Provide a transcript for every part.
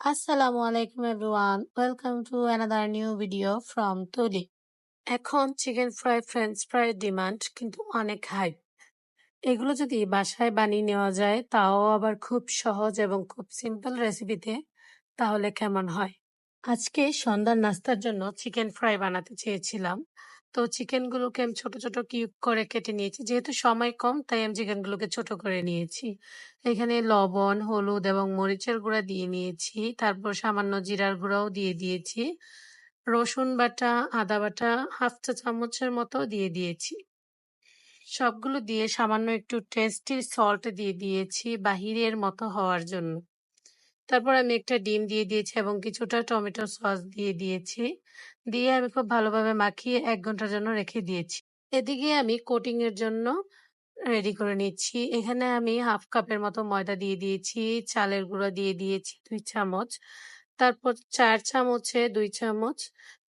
Assalamu আলাইকুম everyone welcome to another new video from Tuli এখন chicken fry french fry demand কিন্তু অনেক high এগুলো যদি বাসায় বানিয়ে নেওয়া যায়, তাও আবার খুব সহজ এবং খুব সিম্পল রেসিপিতে তাহলে কেমন হয়? আজকে সন্ধ্যার নাস্তার জন্য চিকেন ফ্রাই বানাতে চেয়েছিলাম। তো চিকেনগুলোকে আমি ছোট ছোট কিউব করে কেটে নিয়েছি। যেহেতু সময় কম, তাই আমি চিকেনগুলোকে ছোট করে নিয়েছি। এখানে লবণ, হলুদ এবং মরিচের গুঁড়া দিয়ে নিয়েছি। তারপর সামান্য জিরার গুঁড়াও দিয়ে দিয়েছি। রসুন বাটা, আদা বাটা, হাফ চা চামচের মতো দিয়ে দিয়েছি। সবগুলো দিয়ে সামান্য একটু টেস্টি সল্ট দিয়ে দিয়েছি বাহিরের মতো হওয়ার জন্য। তারপর আমি একটা ডিম দিয়ে দিয়েছি এবং কিছুটা টমেটো সস দিয়ে দিয়েছি। দিয়ে আমি খুব ভালোভাবে মাখিয়ে এক ঘণ্টার জন্য রেখে দিয়েছি। এদিকে আমি কোটিং এর জন্য রেডি করে নিচ্ছি। এখানে আমি হাফ কাপের মতো ময়দা দিয়ে দিয়েছি, চালের গুঁড়া দিয়ে দিয়েছি, দুই চামচ। তারপর চার চামচে, দুই চামচ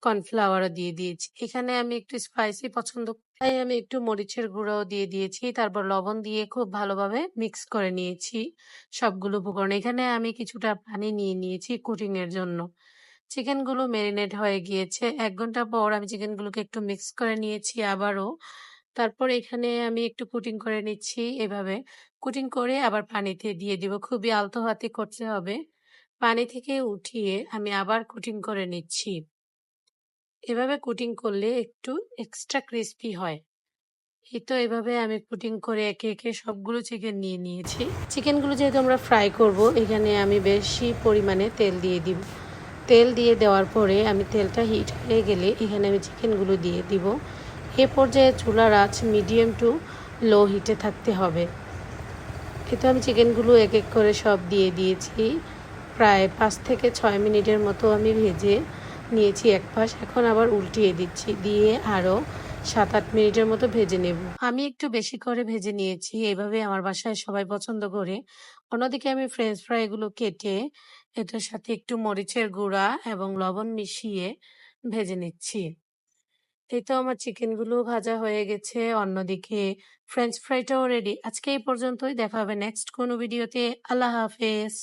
কর্নফ্লাওয়ারও দিয়ে দিয়েছি। এখানে আমি একটু স্পাইসি পছন্দ তাই আমি একটু মরিচের গুঁড়োও দিয়ে দিয়েছি। তারপর লবণ দিয়ে খুব ভালোভাবে মিক্স করে নিয়েছি সবগুলো উপকরণ। এখানে আমি কিছুটা পানি নিয়ে নিয়েছি কুটিং এর জন্য। চিকেনগুলো ম্যারিনেট হয়ে গিয়েছে। এক ঘণ্টা পর আমি চিকেনগুলোকে একটু মিক্স করে নিয়েছি আবারও। তারপর এখানে আমি একটু কুটিং করে নিচ্ছি এভাবে। কুটিং করে আবার পানিতে দিয়ে দিব। খুবই আলতো হাতে করতে হবে। পানি থেকে উঠিয়ে আমি আবার কুটিং করে নিচ্ছি। এভাবে কুটিং করলে একটু এক্সট্রা ক্রিস্পি হয়। এই তো এভাবে আমি কুটিং করে একে একে সবগুলো চিকেন নিয়ে নিয়েছি। চিকেনগুলো যেহেতু আমরা ফ্রাই করব, এখানে আমি বেশি পরিমাণে তেল দিয়ে দিব। তেল দিয়ে দেওয়ার পরে আমি তেলটা হিট হয়ে গেলে এখানে আমি চিকেনগুলো দিয়ে দিব। এ পর্যায়ে চুলার আঁচ মিডিয়াম টু লো হিটে থাকতে হবে। এ তো আমি চিকেনগুলো এক এক করে সব দিয়ে দিয়েছি। প্রায় পাঁচ থেকে ছয় মিনিটের মতো আমি ভেজে নিয়েছি এক পাশ এখন আবার উল্টিয়ে দিচ্ছি, দিয়ে আরও সাত আট মিনিটের মতো ভেজে নেব। আমি একটু বেশি করে ভেজে নিয়েছি, এভাবে আমার বাসায় সবাই পছন্দ করে। অন্যদিকে আমি ফ্রেঞ্চ ফ্রাইগুলো কেটে এটার সাথে একটু মরিচের গুঁড়া এবং লবণ মিশিয়ে ভেজে নিচ্ছি। এই তো আমার চিকেনগুলো ভাজা হয়ে গেছে। অন্যদিকে ফ্রেঞ্চ ফ্রাইটাও রেডি আজকে এই পর্যন্তই। দেখা হবে নেক্সট কোনো ভিডিওতে আল্লাহ হাফেজ।